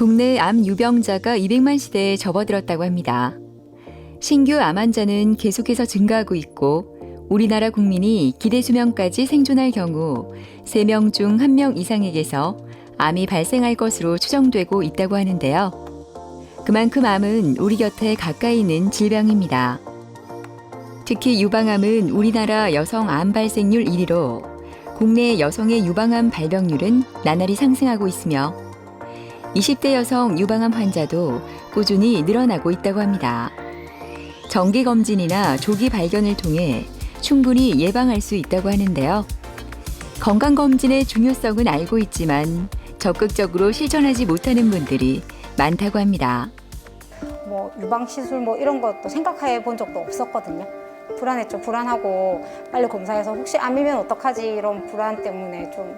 국내 암 유병자가 200만 시대에 접어들었다고 합니다. 신규 암 환자는 계속해서 증가하고 있고 우리나라 국민이 기대 수명까지 생존할 경우 3명 중 1명 이상에게서 암이 발생할 것으로 추정되고 있다고 하는데요. 그만큼 암은 우리 곁에 가까이 있는 질병입니다. 특히 유방암은 우리나라 여성 암 발생률 1위로 국내 여성의 유방암 발병률은 나날이 상승하고 있으며 20대 여성 유방암 환자도 꾸준히 늘어나고 있다고 합니다. 정기 검진이나 조기 발견을 통해 충분히 예방할 수 있다고 하는데요. 건강 검진의 중요성은 알고 있지만 적극적으로 실천하지 못하는 분들이 많다고 합니다. 뭐 유방 시술 뭐 이런 것도 생각해 본 적도 없었거든요. 불안했죠. 불안하고 빨리 검사해서 혹시 암이면 어떡하지 이런 불안 때문에 좀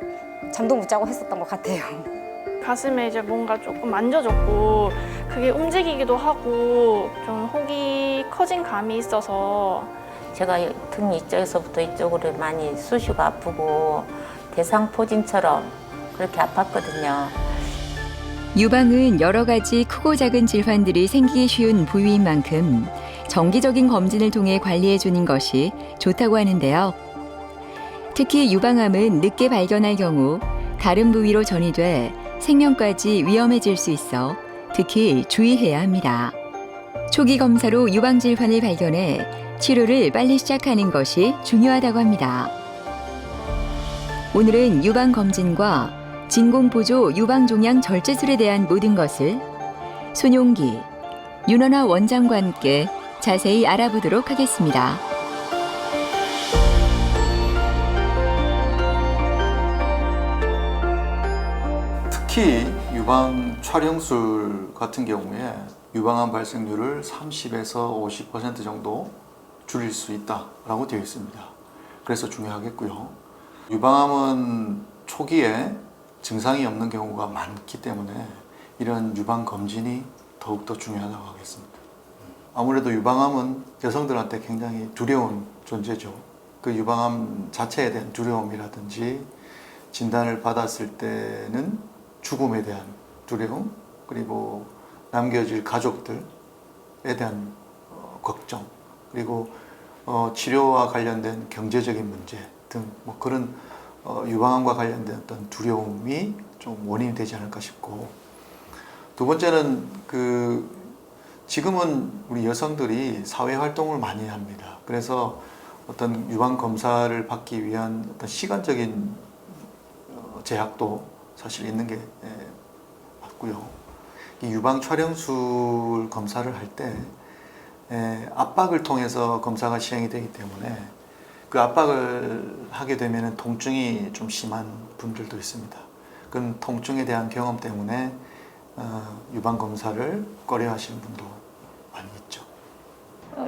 잠도 못 자고 했었던 것 같아요. 가슴에 이제 뭔가 조금 만져졌고 그게 움직이기도 하고 좀 혹이 커진 감이 있어서 제가 등 이쪽에서부터 이쪽으로 많이 쑤시고 아프고 대상포진처럼 그렇게 아팠거든요. 유방은 여러 가지 크고 작은 질환들이 생기기 쉬운 부위인 만큼 정기적인 검진을 통해 관리해 주는 것이 좋다고 하는데요. 특히 유방암은 늦게 발견할 경우 다른 부위로 전이돼 생명까지 위험해질 수 있어 특히 주의해야 합니다. 초기 검사로 유방 질환을 발견해 치료를 빨리 시작하는 것이 중요하다고 합니다. 오늘은 유방 검진과 진공 보조 유방 종양 절제술에 대한 모든 것을 손용기, 윤원아 원장과 함께 자세히 알아보도록 하겠습니다. 특히 유방 촬영술 같은 경우에 유방암 발생률을 30에서 50% 정도 줄일 수 있다라고 되어 있습니다. 그래서 중요하겠고요. 유방암은 초기에 증상이 없는 경우가 많기 때문에 이런 유방 검진이 더욱더 중요하다고 하겠습니다. 아무래도 유방암은 여성들한테 굉장히 두려운 존재죠. 그 유방암 자체에 대한 두려움이라든지 진단을 받았을 때는 죽음에 대한 두려움 그리고 남겨질 가족들에 대한 어, 걱정 그리고 어, 치료와 관련된 경제적인 문제 등 뭐 그런 어, 유방암과 관련된 어떤 두려움이 좀 원인이 되지 않을까 싶고 두 번째는 그 지금은 우리 여성들이 사회 활동을 많이 합니다. 그래서 어떤 유방 검사를 받기 위한 어떤 시간적인 어, 제약도 사실 있는 게 예, 맞고요. 이 유방 촬영술 검사를 할 때 압박을 통해서 검사가 시행이 되기 때문에 그 압박을 하게 되면 통증이 좀 심한 분들도 있습니다. 그런 통증에 대한 경험 때문에 어, 유방 검사를 꺼려 하시는 분도 많이 있죠. 어,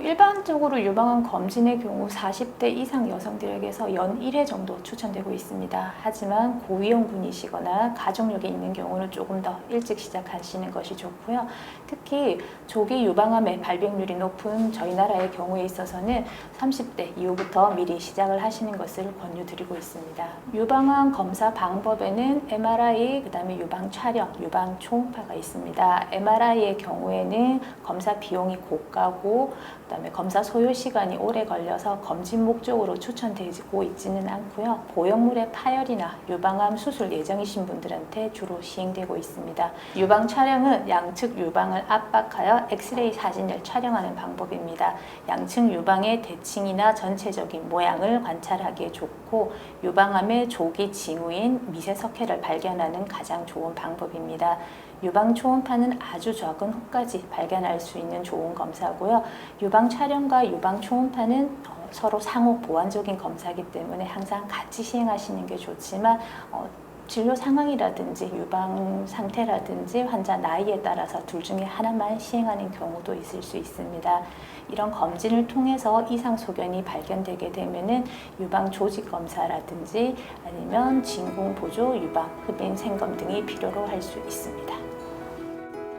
일반적으로 유방암 검진의 경우 40대 이상 여성들에게서 연 1회 정도 추천되고 있습니다. 하지만 고위험군이시거나 가족력이 있는 경우는 조금 더 일찍 시작하시는 것이 좋고요. 특히 조기 유방암의 발병률이 높은 저희 나라의 경우에 있어서는 30대 이후부터 미리 시작을 하시는 것을 권유드리고 있습니다. 유방암 검사 방법에는 MRI, 그 다음에 유방 촬영, 유방 초음파가 있습니다. MRI의 경우에는 검사 비용이 고가고 그다음에 검사 소요 시간이 오래 걸려서 검진 목적으로 추천되고 있지는 않고요. 보형물의 파열이나 유방암 수술 예정이신 분들한테 주로 시행되고 있습니다. 유방 촬영은 양측 유방을 압박하여 엑스레이 사진을 촬영하는 방법입니다. 양측 유방의 대칭이나 전체적인 모양을 관찰하기에 좋고 유방암의 조기 징후인 미세석회를 발견하는 가장 좋은 방법입니다. 유방 초음파는 아주 적은 혹까지 발견할 수 있는 좋은 검사고요. 유방 촬영과 유방 초음파는 어, 서로 상호 보완적인 검사이기 때문에 항상 같이 시행하시는 게 좋지만 어, 진료 상황이라든지 유방 상태라든지 환자 나이에 따라서 둘 중에 하나만 시행하는 경우도 있을 수 있습니다. 이런 검진을 통해서 이상 소견이 발견되게 되면은 유방 조직 검사라든지 아니면 진공 보조 유방 흡인 생검 등이 필요로 할 수 있습니다.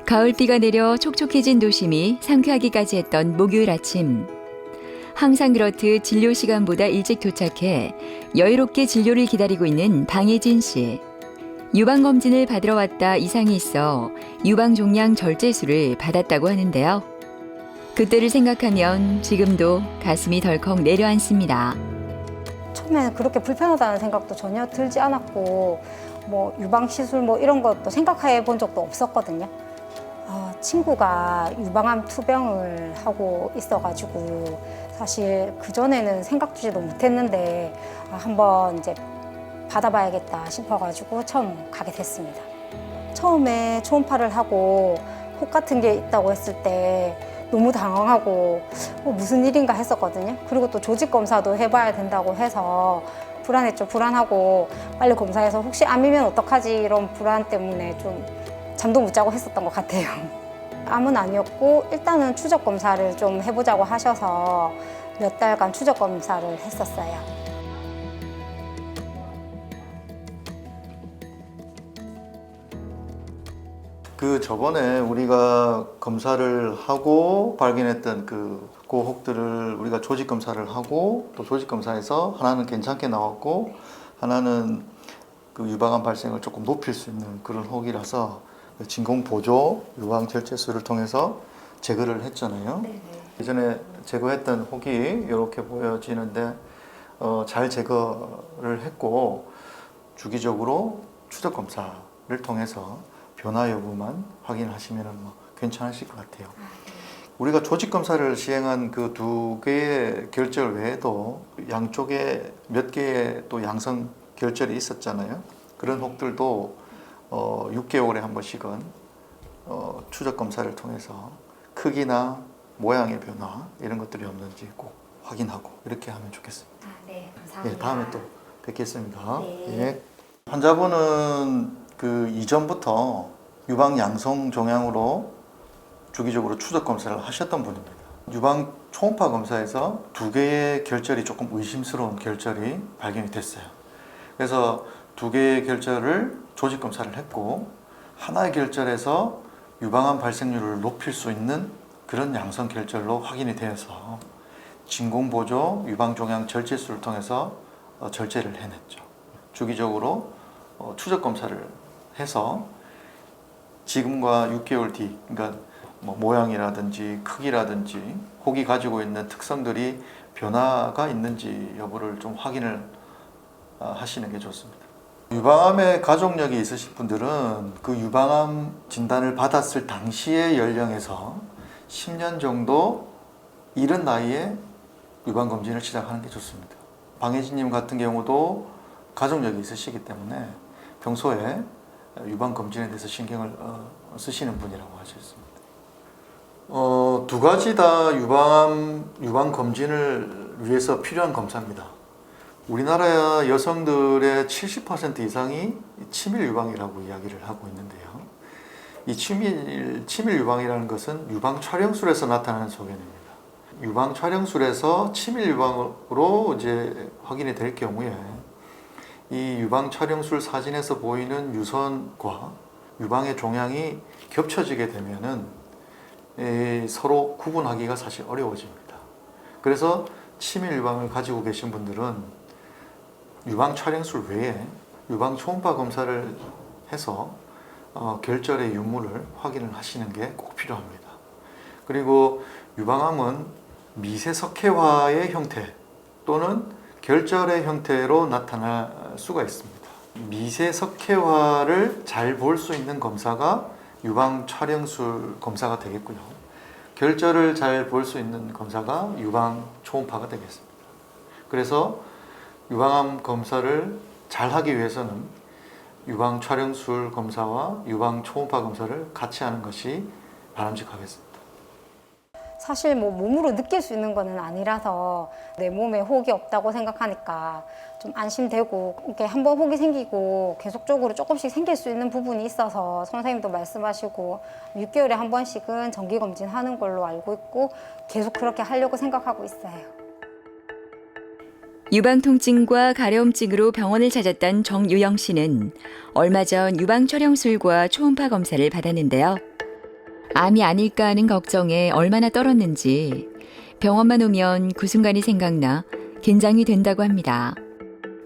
가을비가 내려 촉촉해진 도심이 상쾌하기까지 했던 목요일 아침. 항상 그렇듯 진료 시간보다 일찍 도착해 여유롭게 진료를 기다리고 있는 방혜진 씨. 유방 검진을 받으러 왔다 이상이 있어 유방 종양 절제술을 받았다고 하는데요. 그때를 생각하면 지금도 가슴이 덜컥 내려앉습니다. 처음에는 그렇게 불편하다는 생각도 전혀 들지 않았고 뭐 유방 시술 뭐 이런 것도 생각해 본 적도 없었거든요. 아, 친구가 유방암 투병을 하고 있어가지고 사실 그 전에는 생각지도 못했는데 아, 한번 이제 받아봐야겠다 싶어가지고 처음 가게 됐습니다. 처음에 초음파를 하고 혹 같은 게 있다고 했을 때 너무 당황하고 어, 무슨 일인가 했었거든요. 그리고 또 조직 검사도 해봐야 된다고 해서 불안했죠. 불안하고 빨리 검사해서 혹시 암이면 어떡하지 이런 불안 때문에 좀 잠도 못 자고 했었던 것 같아요. 암은 아니었고 일단은 추적 검사를 좀 해보자고 하셔서 몇 달간 추적 검사를 했었어요. 그 저번에 우리가 검사를 하고 발견했던 그 고혹들을 우리가 조직 검사를 하고 또 조직 검사에서 하나는 괜찮게 나왔고 하나는 그 유방암 발생을 조금 높일 수 있는 그런 혹이라서 그 진공 보조 유방 절제술을 통해서 제거를 했잖아요. 예전에 제거했던 혹이 이렇게 보여지는데 어, 잘 제거를 했고 주기적으로 추적 검사를 통해서 변화 여부만 확인하시면 뭐 괜찮으실 것 같아요. 우리가 조직 검사를 시행한 그 두 개의 결절 외에도 양쪽에 몇 개의 또 양성 결절이 있었잖아요. 그런 혹들도 어, 6개월에 한 번씩은 어, 추적 검사를 통해서 크기나 모양의 변화 이런 것들이 없는지 꼭 확인하고 이렇게 하면 좋겠습니다. 네, 예, 다음에 또 뵙겠습니다. 예. 환자분은 그 이전부터 유방 양성 종양으로 주기적으로 추적 검사를 하셨던 분입니다. 유방 초음파 검사에서 두 개의 결절이 조금 의심스러운 결절이 발견이 됐어요. 그래서 두 개의 결절을 조직 검사를 했고 하나의 결절에서 유방암 발생률을 높일 수 있는 그런 양성 결절로 확인이 되어서 진공보조 유방종양 절제술을 통해서 어, 절제를 해냈죠. 주기적으로 어, 추적 검사를 해서 지금과 6개월 뒤, 그러니까 뭐 모양이라든지 크기라든지 혹이 가지고 있는 특성들이 변화가 있는지 여부를 좀 확인을 아, 하시는 게 좋습니다. 유방암의 가족력이 있으신 분들은 그 유방암 진단을 받았을 당시의 연령에서 10년 정도 이른 나이에 유방 검진을 시작하는 게 좋습니다. 방혜진님 같은 경우도 가족력이 있으시기 때문에 평소에 유방 검진에 대해서 신경을 어, 쓰시는 분이라고 하셨습니다. 어, 두 가지 다 유방 유방 검진을 위해서 필요한 검사입니다. 우리나라 여성들의 70% 이상이 치밀 유방이라고 이야기를 하고 있는데요. 이 치밀 치밀 유방이라는 것은 유방 촬영술에서 나타나는 소견입니다. 유방 촬영술에서 치밀 유방으로 이제 확인이 될 경우에 이 유방 촬영술 사진에서 보이는 유선과 유방의 종양이 겹쳐지게 되면은 에, 서로 구분하기가 사실 어려워집니다. 그래서 치밀 유방을 가지고 계신 분들은 유방 촬영술 외에 유방 초음파 검사를 해서 어, 결절의 유무를 확인을 하시는 게 꼭 필요합니다. 그리고 유방암은 미세석회화의 형태 또는 결절의 형태로 나타날 수가 있습니다. 미세 석회화를 잘 볼 수 있는 검사가 유방 촬영술 검사가 되겠고요. 결절을 잘 볼 수 있는 검사가 유방 초음파가 되겠습니다. 그래서 유방암 검사를 잘 하기 위해서는 유방 촬영술 검사와 유방 초음파 검사를 같이 하는 것이 바람직하겠습니다. 사실 뭐 몸으로 느낄 수 있는 거는 아니라서 내 몸에 혹이 없다고 생각하니까 좀 안심되고 이렇게 한번 혹이 생기고 계속적으로 조금씩 생길 수 있는 부분이 있어서 선생님도 말씀하시고 6개월에 한 번씩은 정기 검진 하는 걸로 알고 있고 계속 그렇게 하려고 생각하고 있어요. 유방 통증과 가려움증으로 병원을 찾았던 정유영 씨는 얼마 전 유방 촬영술과 초음파 검사를 받았는데요. 암이 아닐까 하는 걱정에 얼마나 떨었는지 병원만 오면 그 순간이 생각나 긴장이 된다고 합니다.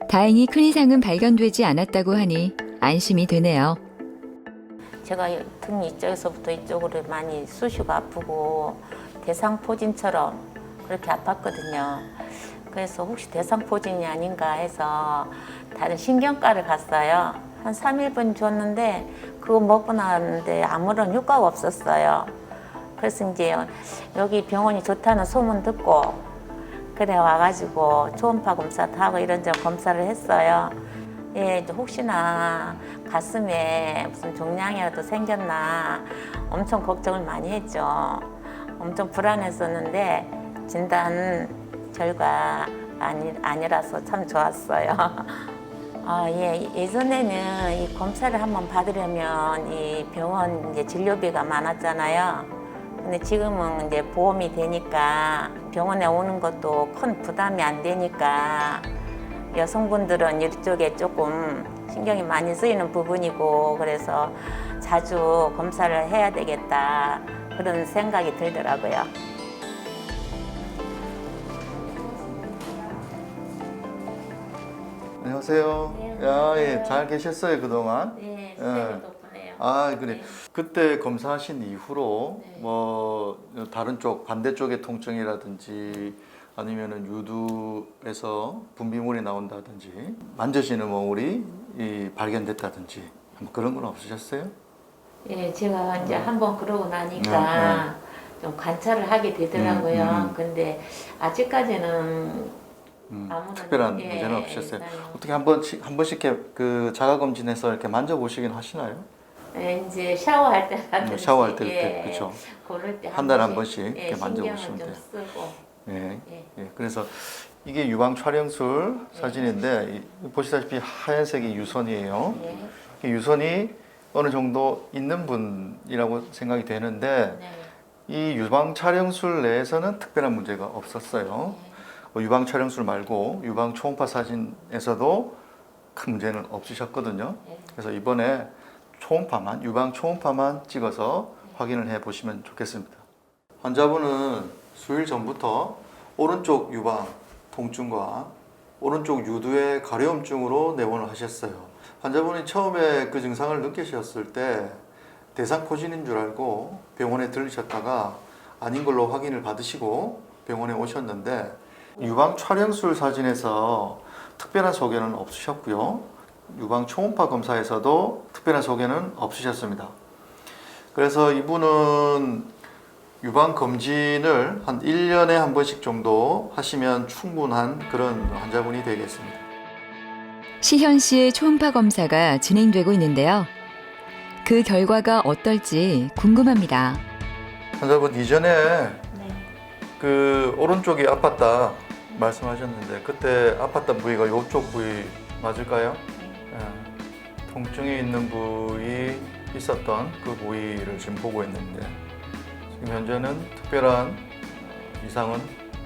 다행히 큰 이상은 발견되지 않았다고 하니 안심이 되네요. 제가 등 이쪽에서부터 이쪽으로 많이 쑤시고 아프고 대상포진처럼 그렇게 아팠거든요. 그래서 혹시 대상포진이 아닌가 해서 다른 신경과를 갔어요. 한 3일분 줬는데 그거 먹고 나왔는데 아무런 효과가 없었어요. 그래서 이제 여기 병원이 좋다는 소문 듣고 그래 와가지고 초음파 검사도 하고 이런저런 검사를 했어요. 예, 혹시나 가슴에 무슨 종양이라도 생겼나 엄청 걱정을 많이 했죠. 엄청 불안했었는데 진단 결과 아니, 아니라서 참 좋았어요. 아, 예, 예전에는 이 검사를 한번 받으려면 이 병원 이제 진료비가 많았잖아요. 근데 지금은 이제 보험이 되니까 병원에 오는 것도 큰 부담이 안 되니까 여성분들은 이쪽에 조금 신경이 많이 쓰이는 부분이고 그래서 자주 검사를 해야 되겠다 그런 생각이 들더라고요. 안녕하세요. 야, 예, 잘 계셨어요 그동안? 네, 예. 높아요. 아, 그래. 그때 검사하신 이후로 네. 뭐 다른 쪽 반대쪽의 통증이라든지 아니면은 유두에서 분비물이 나온다든지 만져지는 모물이 이 발견됐다든지 뭐 그런 건 없으셨어요? 예, 제가 이제 한번 그러고 네, 나니까 좀 관찰을 하게 되더라고요. 음, 음. 근데 아직까지는 음, 아무런 특별한 예, 문제는 없으셨어요. 일단은. 어떻게 한 번씩 한 번씩 이렇게 그 자가 검진해서 이렇게 만져보시긴 하시나요? 예, 이제 샤워할 때라든지 음, 샤워할 때 예, 그때 그렇죠. 그럴 때 한 달에 한 번씩 이렇게 예, 만져보시면 신경을 돼요. 좀 쓰고 예. 예. 예, 그래서 이게 유방 촬영술 사진인데 이- 보시다시피 하얀색이 유선이에요. 예. 이 유선이 어느 정도 있는 분이라고 생각이 되는데 네. 이 유방 촬영술 내에서는 특별한 문제가 없었어요. 뭐 유방 촬영술 말고 유방 초음파 사진에서도 큰 문제는 없으셨거든요. 네. 그래서 이번에 초음파만 유방 초음파만 찍어서 확인을 해 보시면 좋겠습니다. 환자분은 수일 전부터 오른쪽 유방 통증과 오른쪽 유두의 가려움증으로 내원을 하셨어요. 환자분이 처음에 그 증상을 느끼셨을 때 대상포진인 줄 알고 병원에 들리셨다가 아닌 걸로 확인을 받으시고 병원에 오셨는데 유방 촬영술 사진에서 특별한 소견은 없으셨고요. 유방 초음파 검사에서도 특별한 소견은 없으셨습니다. 그래서 이분은 유방 검진을 한 1년에 한 번씩 정도 하시면 충분한 그런 환자분이 되겠습니다. 시현 씨의 초음파 검사가 진행되고 있는데요. 그 결과가 어떨지 궁금합니다. 환자분 이전에 네. 그 오른쪽이 아팠다 말씀하셨는데 그때 아팠던 부위가 이쪽 부위 맞을까요? 예. 통증이 있는 부위 있었던 그 부위를 지금 보고 있는데 지금 현재는 특별한 어, 이상은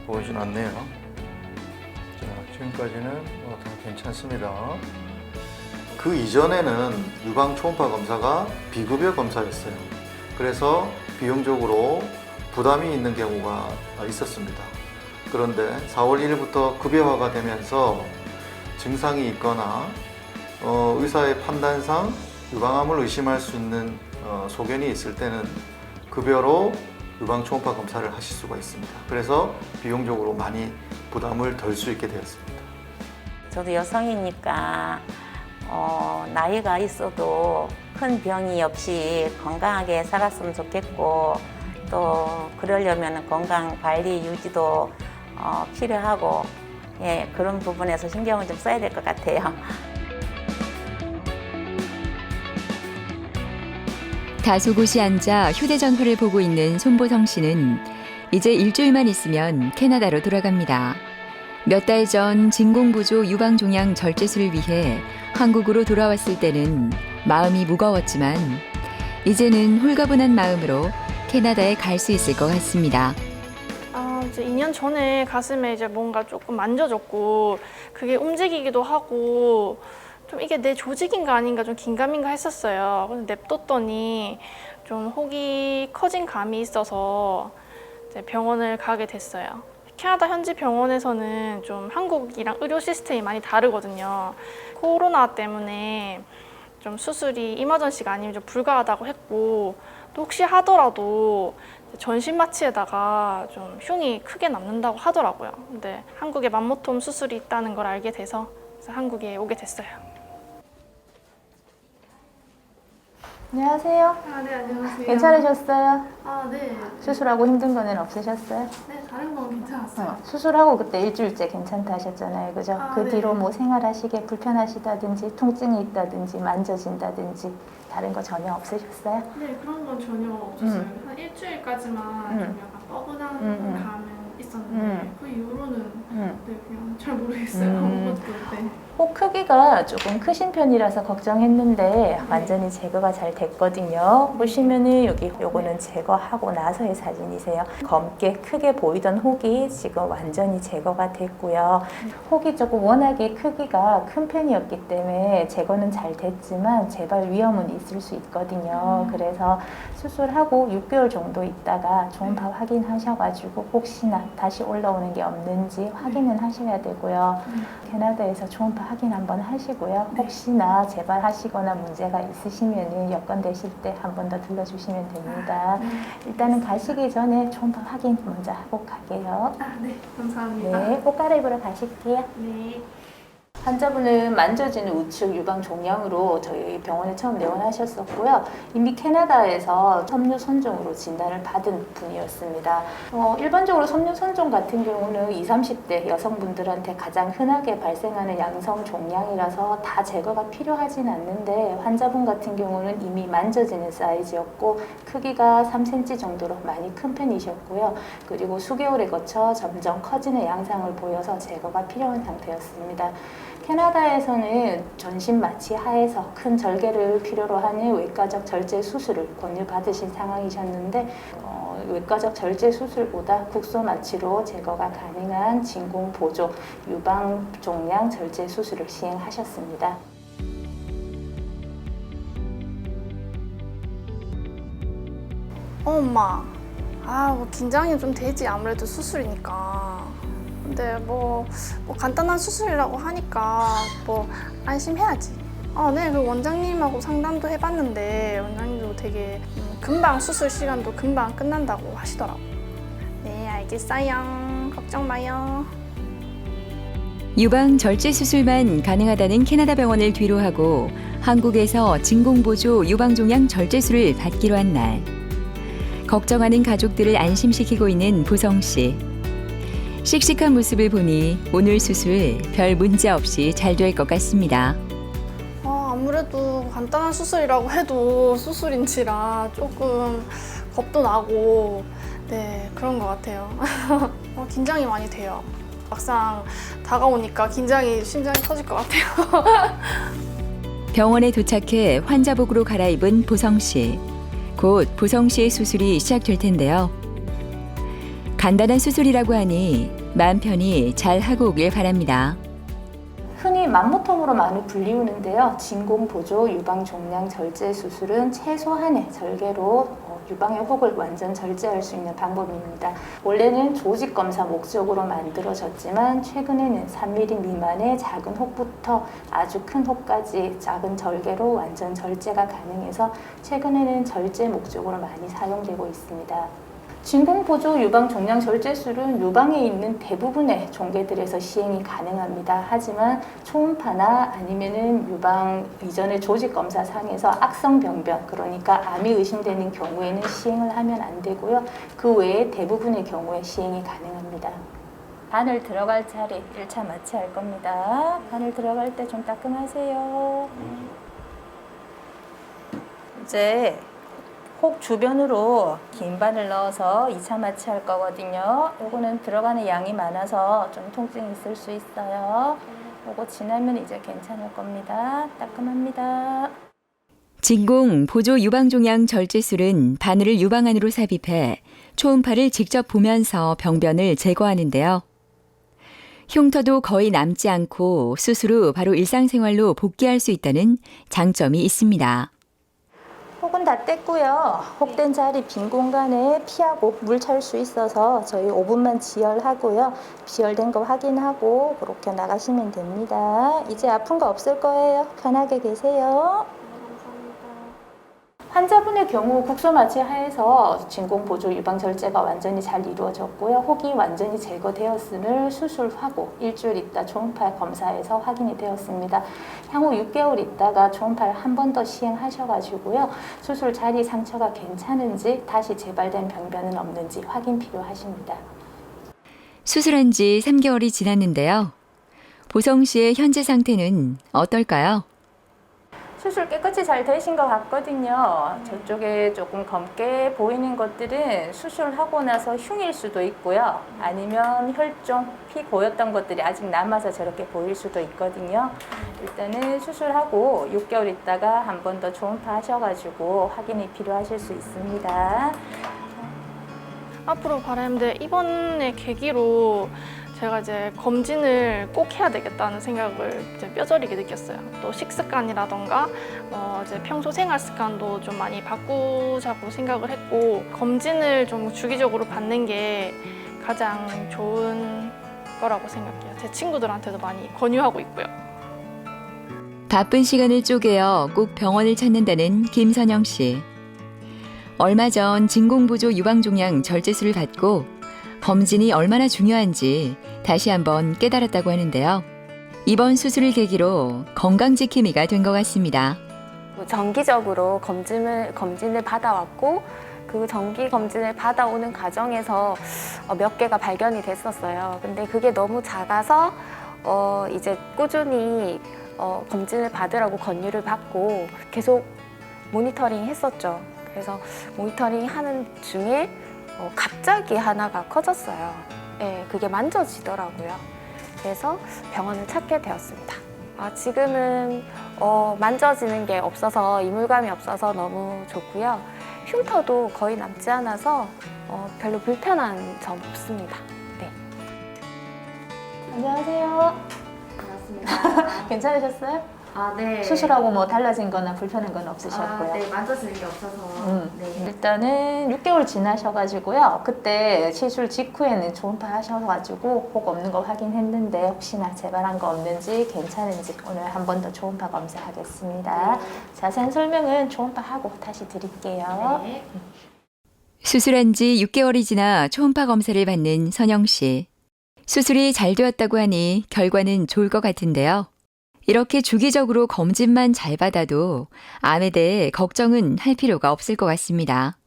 보이진 않네요. 자, 지금까지는 어, 다 괜찮습니다. 그 이전에는 유방 초음파 검사가 비급여 검사였어요. 그래서 비용적으로 부담이 있는 경우가 있었습니다. 그런데 4월 1일부터 급여화가 되면서 증상이 있거나 어, 의사의 판단상 유방암을 의심할 수 있는 어, 소견이 있을 때는 급여로 유방 초음파 검사를 하실 수가 있습니다. 그래서 비용적으로 많이 부담을 덜 수 있게 되었습니다. 저도 여성이니까 어, 나이가 있어도 큰 병이 없이 건강하게 살았으면 좋겠고 또 그러려면 건강 관리 유지도 어, 필요하고 예, 그런 부분에서 신경을 좀 써야 될 것 같아요. 다소 곳이 앉아 휴대전화를 보고 있는 손보성 씨는 이제 일주일만 있으면 캐나다로 돌아갑니다. 몇 달 전 진공보조 유방종양 절제술을 위해 한국으로 돌아왔을 때는 마음이 무거웠지만 이제는 홀가분한 마음으로 캐나다에 갈 수 있을 것 같습니다. 아, 이제 2년 전에 가슴에 이제 뭔가 조금 만져졌고 그게 움직이기도 하고 좀 이게 내 조직인가 아닌가 좀 긴가민가 했었어요. 근데 냅뒀더니 좀 혹이 커진 감이 있어서 병원을 가게 됐어요. 캐나다 현지 병원에서는 좀 한국이랑 의료 시스템이 많이 다르거든요. 코로나 때문에 좀 수술이 이머전시가 아니면 좀 불가하다고 했고 또 혹시 하더라도 전신 마취에다가 좀 흉이 크게 남는다고 하더라고요. 근데 한국에 맘모톰 수술이 있다는 걸 알게 돼서 그래서 한국에 오게 됐어요. 안녕하세요. 아, 네, 안녕하세요. 괜찮으셨어요? 아, 네. 수술하고 힘든 거는 없으셨어요? 네, 다른 건 괜찮았어요. 어, 수술하고 그때 일주일째 괜찮다 하셨잖아요. 그죠? 아, 그 네. 뒤로 뭐 생활하시기에 불편하시다든지 통증이 있다든지 만져진다든지 다른 거 전혀 없으셨어요? 네, 그런 건 전혀 없었어요. 음. 한 일주일까지만 음. 좀 약간 뻐근한 음, 음. 감은 있었는데 음. 그 이후로는 음. 네, 그냥 잘 모르겠어요. 음. 아무것도. 네. 혹 크기가 조금 크신 편이라서 걱정했는데 완전히 제거가 잘 됐거든요. 보시면은 여기 요거는 제거하고 나서의 사진이세요. 검게 크게 보이던 혹이 지금 완전히 제거가 됐고요. 혹이 조금 워낙에 크기가 큰 편이었기 때문에 제거는 잘 됐지만 재발 위험은 있을 수 있거든요. 그래서 수술하고 6개월 정도 있다가 초음파 확인하셔가지고 혹시나 다시 올라오는 게 없는지 확인은 하셔야 되고요. 캐나다에서 초음파 확인 한번 하시고요. 혹시나 재발하시거나 문제가 있으시면 여건 되실 때 한 번 더 들러주시면 됩니다. 일단은 가시기 전에 초음파 확인 먼저 하고 가게요. 아, 네, 감사합니다. 네, 옷 갈아입으러 가실게요. 네. 환자분은 만져지는 우측 유방 종양으로 저희 병원에 처음 내원하셨었고요. 이미 캐나다에서 섬유 선종으로 진단을 받은 분이었습니다. 어, 일반적으로 섬유 선종 같은 경우는 20, 30대 여성분들한테 가장 흔하게 발생하는 양성 종양이라서 다 제거가 필요하진 않는데 환자분 같은 경우는 이미 만져지는 사이즈였고 크기가 3cm 정도로 많이 큰 편이셨고요. 그리고 수개월에 거쳐 점점 커지는 양상을 보여서 제거가 필요한 상태였습니다. 캐나다에서는 전신 마취 하에서 큰 절개를 필요로 하는 외과적 절제 수술을 권유받으신 상황이셨는데 어, 외과적 절제 수술보다 국소 마취로 제거가 가능한 진공 보조 유방 종양 절제 수술을 시행하셨습니다. 어, 엄마. 아, 뭐 긴장이 좀 되지. 아무래도 수술이니까. 근데 뭐, 뭐 간단한 수술이라고 하니까 뭐 안심해야지. 아, 네, 그 원장님하고 상담도 해봤는데 원장님도 되게 음, 금방 수술 시간도 금방 끝난다고 하시더라고. 네, 알겠어요. 걱정 마요. 유방 절제 수술만 가능하다는 캐나다 병원을 뒤로 하고 한국에서 진공보조 유방종양 절제술을 받기로 한 날. 걱정하는 가족들을 안심시키고 있는 보성 씨. 씩씩한 모습을 보니 오늘 수술 별 문제 없이 잘 될 것 같습니다. 아, 아무래도 간단한 수술이라고 해도 수술인지라 조금 겁도 나고 네 그런 것 같아요. 어, 긴장이 많이 돼요. 막상 다가오니까 긴장이 심장이 터질 것 같아요. 병원에 도착해 환자복으로 갈아입은 보성 씨. 곧 보성 씨의 수술이 시작될 텐데요. 간단한 수술이라고 하니 마음 편히 잘 하고 오길 바랍니다. 흔히 맘모통으로 많이 불리우는데요. 진공 보조 유방 종양 절제 수술은 최소한의 절개로 어, 유방의 혹을 완전 절제할 수 있는 방법입니다. 원래는 조직 검사 목적으로 만들어졌지만 최근에는 3mm 미만의 작은 혹부터 아주 큰 혹까지 작은 절개로 완전 절제가 가능해서 최근에는 절제 목적으로 많이 사용되고 있습니다. 진공보조 유방 종양 절제술은 유방에 있는 대부분의 종괴들에서 시행이 가능합니다. 하지만 초음파나 아니면은 유방 이전의 조직 검사 상에서 악성 병변 그러니까 암이 의심되는 경우에는 시행을 하면 안 되고요. 그 외에 대부분의 경우에 시행이 가능합니다. 바늘 들어갈 차례 1차 마취할 겁니다. 바늘 들어갈 때 좀 따끔하세요. 이제 혹 주변으로 긴 바늘 넣어서 2차 마취 할 거거든요. 요거는 들어가는 양이 많아서 좀 통증이 있을 수 있어요. 요거 지나면 이제 괜찮을 겁니다. 따끔합니다. 진공 보조 유방 종양 절제술은 바늘을 유방 안으로 삽입해 초음파를 직접 보면서 병변을 제거하는데요. 흉터도 거의 남지 않고 수술 후 바로 일상생활로 복귀할 수 있다는 장점이 있습니다. 혹은 다 뗐고요. 혹된 자리 빈 공간에 피하고 물 찰 수 있어서 저희 5분만 지혈하고요. 지혈된 거 확인하고 그렇게 나가시면 됩니다. 이제 아픈 거 없을 거예요. 편하게 계세요. 환자분의 경우 국소마취 하에서 진공보조 유방 절제가 완전히 잘 이루어졌고요. 혹이 완전히 제거되었음을 수술하고 일주일 있다 초음파 검사에서 확인이 되었습니다. 향후 6개월 있다가 초음파를 한 번 더 시행하셔가지고요. 수술 자리 상처가 괜찮은지 다시 재발된 병변은 없는지 확인 필요하십니다. 수술한 지 3개월이 지났는데요. 보성 씨의 현재 상태는 어떨까요? 수술 깨끗이 잘 되신 것 같거든요. 저쪽에 조금 검게 보이는 것들은 수술하고 나서 흉일 수도 있고요. 아니면 혈종, 피 고였던 것들이 아직 남아서 저렇게 보일 수도 있거든요. 일단은 수술하고 6개월 있다가 한 번 더 초음파 하셔가지고 확인이 필요하실 수 있습니다. 앞으로 바라는데 이번의 계기로 제가 이제 검진을 꼭 해야 되겠다는 생각을 이제 뼈저리게 느꼈어요. 또 식습관이라던가 어 이제 평소 생활 습관도 좀 많이 바꾸자고 생각을 했고 검진을 좀 주기적으로 받는 게 가장 좋은 거라고 생각해요. 제 친구들한테도 많이 권유하고 있고요. 바쁜 시간을 쪼개어 꼭 병원을 찾는다는 김선영 씨. 얼마 전 진공보조 유방종양 절제술을 받고 검진이 얼마나 중요한지 다시 한번 깨달았다고 하는데요. 이번 수술을 계기로 건강 지킴이가 된 것 같습니다. 정기적으로 검진을 검진을 받아왔고 그 정기 검진을 받아오는 과정에서 어, 몇 개가 발견이 됐었어요. 근데 그게 너무 작아서 어, 이제 꾸준히 어, 검진을 받으라고 권유를 받고 계속 모니터링 했었죠. 그래서 모니터링 하는 중에 어, 갑자기 하나가 커졌어요. 예, 그게 만져지더라고요. 그래서 병원을 찾게 되었습니다. 아, 지금은 어, 만져지는 게 없어서 이물감이 없어서 너무 좋고요. 흉터도 거의 남지 않아서 어, 별로 불편한 점 없습니다. 네. 안녕하세요. 반갑습니다. 괜찮으셨어요? 아, 네. 수술하고 뭐 달라진 거나 불편한 건 없으셨고요. 아, 네, 만져지는 게 없어서. 음, 네. 일단은 6개월 지나셔가지고요. 그때 시술 직후에는 초음파 하셔가지고 혹 없는 거 확인했는데 혹시나 재발한 거 없는지 괜찮은지 오늘 한 번 더 초음파 검사하겠습니다. 자세한 설명은 초음파 하고 다시 드릴게요. 네. 수술한 지 6개월이 지나 초음파 검사를 받는 선영 씨. 수술이 잘 되었다고 하니 결과는 좋을 것 같은데요. 이렇게 주기적으로 검진만 잘 받아도 암에 대해 걱정은 할 필요가 없을 것 같습니다.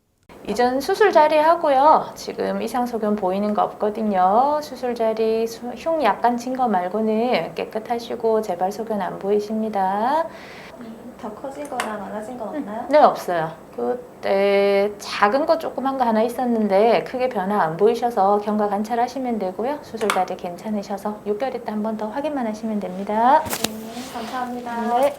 이전 수술 자리 하고요. 지금 이상 소견 보이는 거 없거든요. 수술 자리 수- 흉 약간 진 거 말고는 깨끗하시고 재발 소견 안 보이십니다. 더 커진 거나 많아진 건 없나요? 네, 없어요. 그때 작은 거 조그만 거 하나 있었는데 크게 변화 안 보이셔서 경과 관찰하시면 되고요. 수술 자리 괜찮으셔서 6개월 있다 한 번 더 확인만 하시면 됩니다. 네, 감사합니다. 네.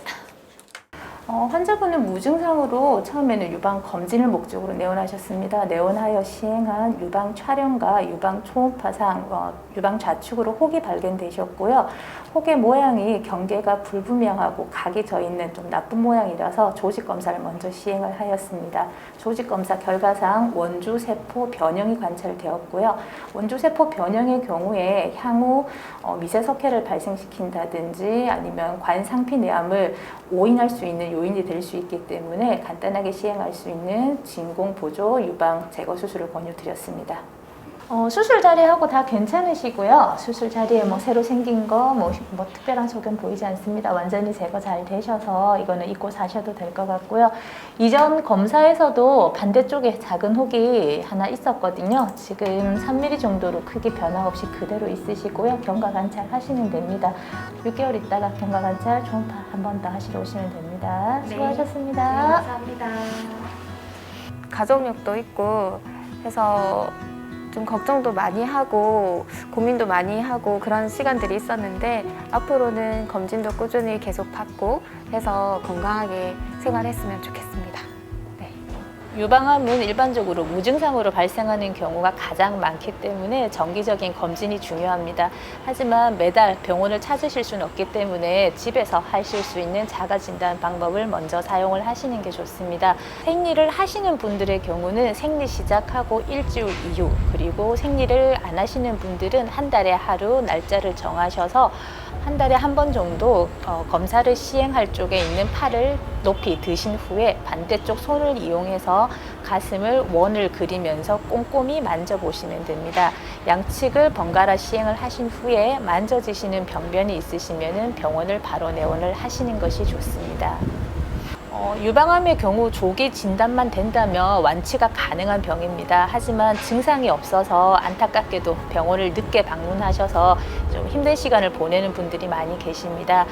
어, 환자분은 무증상으로 처음에는 유방 검진을 목적으로 내원하셨습니다. 내원하여 시행한 유방 촬영과 유방 초음파상 어, 유방 좌측으로 혹이 발견되셨고요. 혹의 모양이 경계가 불분명하고 각이 져 있는 좀 나쁜 모양이라서 조직 검사를 먼저 시행을 하였습니다. 조직 검사 결과상 원주 세포 변형이 관찰되었고요. 원주 세포 변형의 경우에 향후 어, 미세 석회를 발생시킨다든지 아니면 관상피 내암을 오인할 수 있는 요인이 될 수 있기 때문에 간단하게 시행할 수 있는 진공 보조 유방 제거 수술을 권유드렸습니다. 어, 수술 자리하고 다 괜찮으시고요. 수술 자리에 뭐 새로 생긴 거, 뭐, 뭐 특별한 소견 보이지 않습니다. 완전히 제거 잘 되셔서 이거는 잊고 사셔도 될 것 같고요. 이전 검사에서도 반대쪽에 작은 혹이 하나 있었거든요. 지금 3mm 정도로 크기 변화 없이 그대로 있으시고요. 경과 관찰 하시면 됩니다. 6개월 있다가 경과 관찰 초음파 한 번 더 하시러 오시면 됩니다. 네. 수고하셨습니다. 감사합니다. 가족력도 있고 해서 좀 걱정도 많이 하고 고민도 많이 하고 그런 시간들이 있었는데 앞으로는 검진도 꾸준히 계속 받고 해서 건강하게 생활했으면 좋겠습니다. 유방암은 일반적으로 무증상으로 발생하는 경우가 가장 많기 때문에 정기적인 검진이 중요합니다. 하지만 매달 병원을 찾으실 수는 없기 때문에 집에서 하실 수 있는 자가 진단 방법을 먼저 사용을 하시는 게 좋습니다. 생리를 하시는 분들의 경우는 생리 시작하고 일주일 이후 그리고 생리를 안 하시는 분들은 한 달에 하루 날짜를 정하셔서 한 달에 한 번 정도 어, 검사를 시행할 쪽에 있는 팔을 높이 드신 후에 반대쪽 손을 이용해서 가슴을 원을 그리면서 꼼꼼히 만져보시면 됩니다. 양측을 번갈아 시행을 하신 후에 만져지시는 병변이 있으시면 병원을 바로 내원을 하시는 것이 좋습니다. 어, 유방암의 경우 조기 진단만 된다면 완치가 가능한 병입니다. 하지만 증상이 없어서 안타깝게도 병원을 늦게 방문하셔서 좀 힘든 시간을 보내는 분들이 많이 계십니다.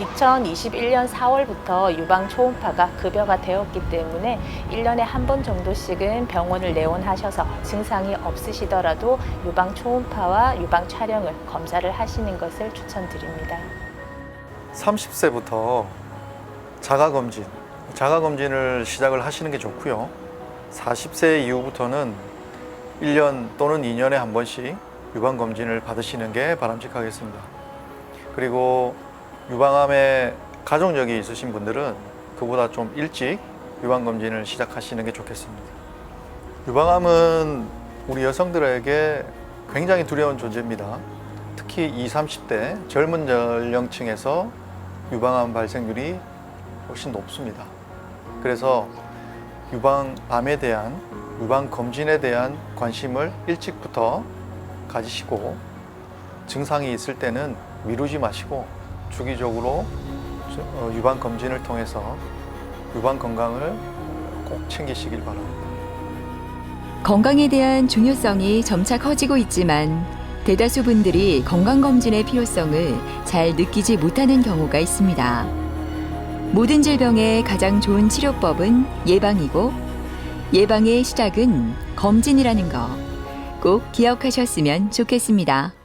2021년 4월부터 유방 초음파가 급여가 되었기 때문에 1년에 한 번 정도씩은 병원을 내원하셔서 증상이 없으시더라도 유방 초음파와 유방 촬영을 검사를 하시는 것을 추천드립니다. 30세부터 자가검진, 자가검진을 시작을 하시는 게 좋고요. 40세 이후부터는 1년 또는 2년에 한 번씩 유방 검진을 받으시는 게 바람직하겠습니다. 그리고 유방암에 가족력이 있으신 분들은 그보다 좀 일찍 유방 검진을 시작하시는 게 좋겠습니다. 유방암은 우리 여성들에게 굉장히 두려운 존재입니다. 특히 20, 30대 젊은 연령층에서 유방암 발생률이 훨씬 높습니다. 그래서 유방암에 대한 유방 검진에 대한 관심을 일찍부터 가지시고 증상이 있을 때는 미루지 마시고 주기적으로 어, 유방 검진을 통해서 유방 건강을 꼭 챙기시길 바랍니다. 건강에 대한 중요성이 점차 커지고 있지만 대다수 분들이 건강검진의 필요성을 잘 느끼지 못하는 경우가 있습니다. 모든 질병의 가장 좋은 치료법은 예방이고 예방의 시작은 검진이라는 거 꼭 기억하셨으면 좋겠습니다.